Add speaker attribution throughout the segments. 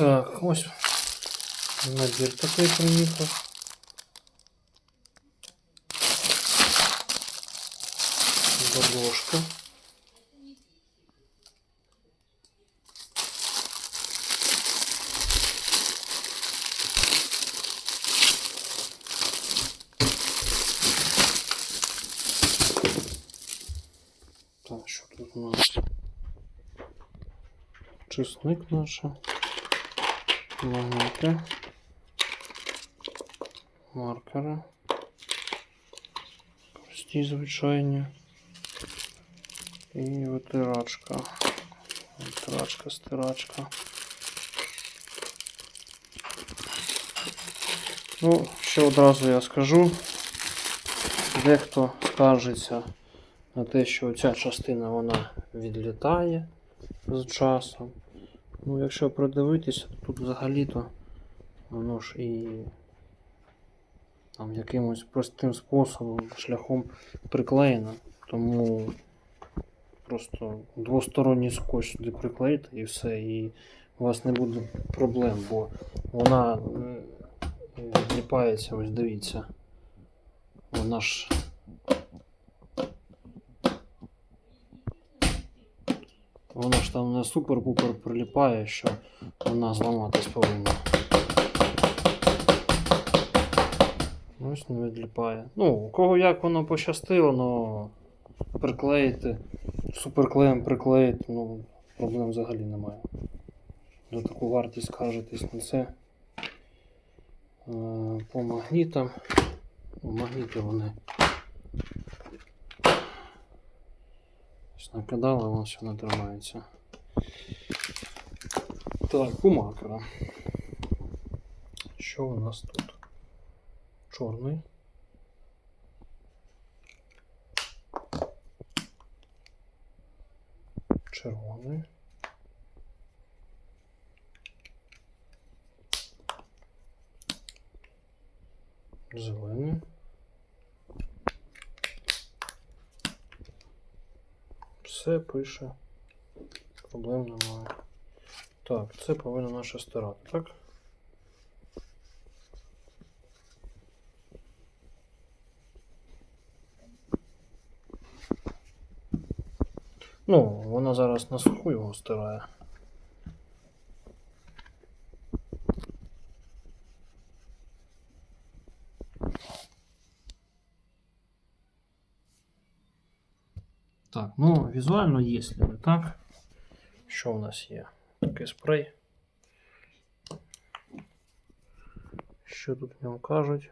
Speaker 1: Так, ось набір такий приїхав. Дорожка. Так, що тут у нас? Чесник наша. Магніти. Маркери. Прості звичайні. І витирачка. Витирачка, стирачка. Ну, ще одразу я скажу. Дехто скаржиться на те, що ця частина вона відлітає з часом. Ну, якщо придивитися, то тут взагалі-то воно ж і там якимось простим способом, шляхом приклеєно. Тому просто двосторонній скотч сюди приклеїти і все, і у вас не буде проблем, бо вона е, відліпається, ось дивіться. Вона ж Воно ж там не супер-пупер приліпає, що вона зламатись повинна. Ось не відліпає. Ну, у кого як воно пощастило, но приклеїти, суперклеєм приклеїти, ну, проблем взагалі немає. За таку вартість скаржитись на це. Е, По магнітам. Ну, Магніти вони Ось накидали, воно все не тримається. Так, у макера. Що у нас тут? Чорний. Червоний. Зелений. Все пише. Проблем немає. Так, це повинна наша стара, так? Ну, вона зараз на суху його стирає. Так, ну візуально є сліди, так? Що у нас є? Такий спрей. Що тут в ньому кажуть?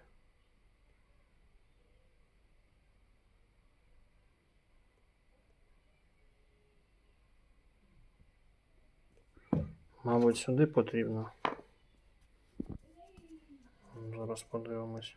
Speaker 1: Мабуть, сюди потрібно. Зараз подивимось.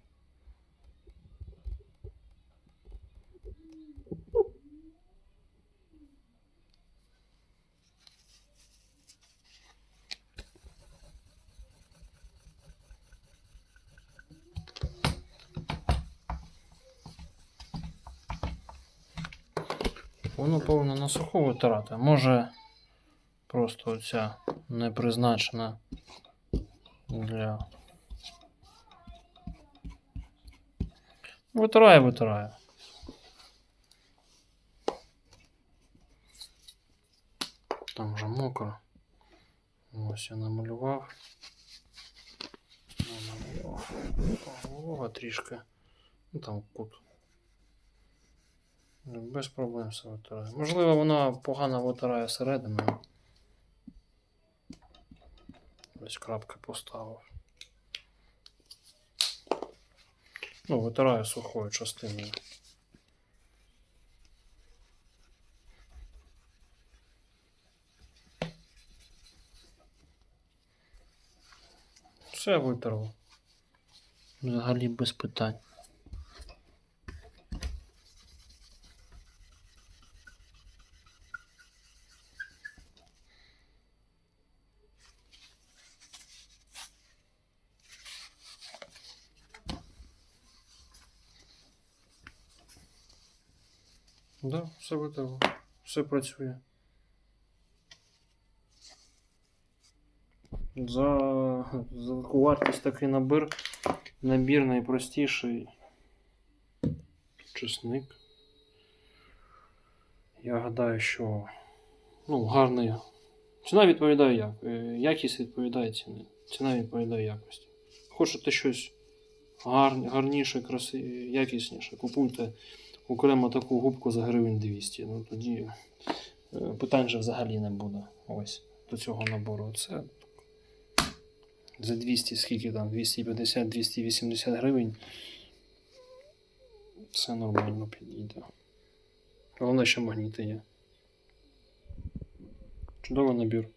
Speaker 1: Воно повинно на суху витирати. Може просто оця не призначена для. Витирає, витирає. Там вже мокро. Ось я намалював. Намалював. Волога трішки. Ну там кут. Ну, без проблем все витирає. Можливо, вона погано витирає всередину. Ось крапки поставив. Ну, витираю сухою частиною. Все витерло. Взагалі без питань. Да, все витерло. Все працює. За, за таку вартість такий набір. Набір найпростіший. Чесник. Я гадаю, що ну, гарний. Ціна відповідає як. е, Якість відповідає ціні. Ціна відповідає якості. Хочете щось гар, гарніше, краси, якісніше, купуйте окремо таку губку за гривень 200. Ну тоді е, питань же взагалі не буде. Ось до цього набору. Це за 200, скільки там, 250-280 гривень. Все нормально підійде. Головне, що магніти є. Чудовий набір.